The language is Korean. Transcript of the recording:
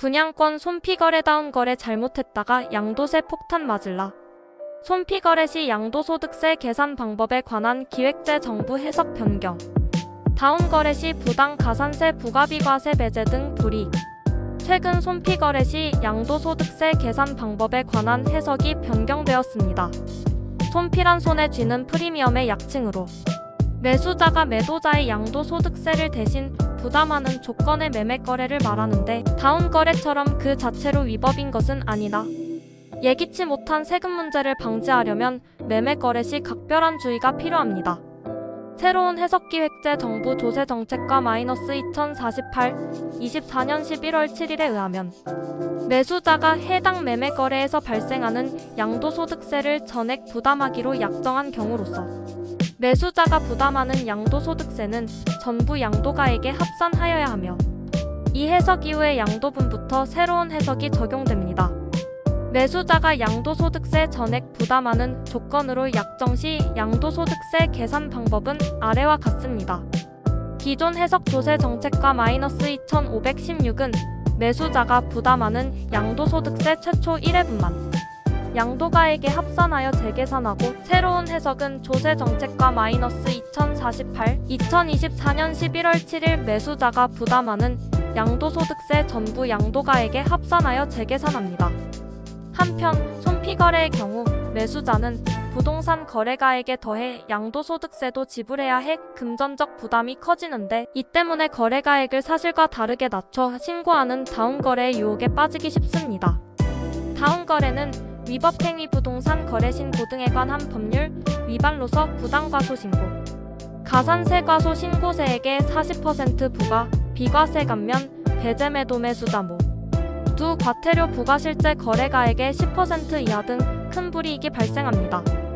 분양권 손피거래 다운 거래 잘못했다가 양도세 폭탄 맞을라. 손피거래 시 양도소득세 계산 방법에 관한 기획재 정부 해석 변경. 다운 거래 시 부당 가산세 부가비과세 배제 등 불이익. 최근 손피거래 시 양도소득세 계산 방법에 관한 해석이 변경되었습니다. 손피란 손에 쥐는 프리미엄의 약칭으로 매수자가 매도자의 양도소득세를 대신 부담하는 조건의 매매 거래를 말하는데 다운 거래처럼 그 자체로 위법인 것은 아니다. 예기치 못한 세금 문제를 방지하려면 매매 거래 시 각별한 주의가 필요합니다. 새로운 해석기획제 정부 조세 정책과 마이너스 2048 24년 11월 7일에 의하면 매수자가 해당 매매 거래에서 발생하는 양도소득세를 전액 부담하기로 약정한 경우로서 매수자가 부담하는 양도소득세는 전부 양도가에게 합산하여야 하며 이 해석 이후의 양도분부터 새로운 해석이 적용됩니다. 매수자가 양도소득세 전액 부담하는 조건으로 약정 시 양도소득세 계산 방법은 아래와 같습니다. 기존 해석 조세 정책과 마이너스 2516은 매수자가 부담하는 양도소득세 최초 1회분만 양도가에게 합산하여 재계산하고 새로운 해석은 조세 정책과 마이너스 2048 2024년 11월 7일 매수자가 부담하는 양도소득세 전부 양도가에게 합산하여 재계산합니다. 한편 손피거래의 경우 매수자는 부동산 거래가액에 더해 양도소득세도 지불해야 해 금전적 부담이 커지는데 이 때문에 거래가액을 사실과 다르게 낮춰 신고하는 다운거래의 유혹에 빠지기 쉽습니다. 다운거래는 위법행위 부동산 거래 신고 등에 관한 법률 위반로서 부당과소 신고 가산세 과소 신고세액의 40% 부과 비과세 감면 배제 매도 매수자 모두 과태료 부과 실제 거래가액의 10% 이하 등 큰 불이익이 발생합니다.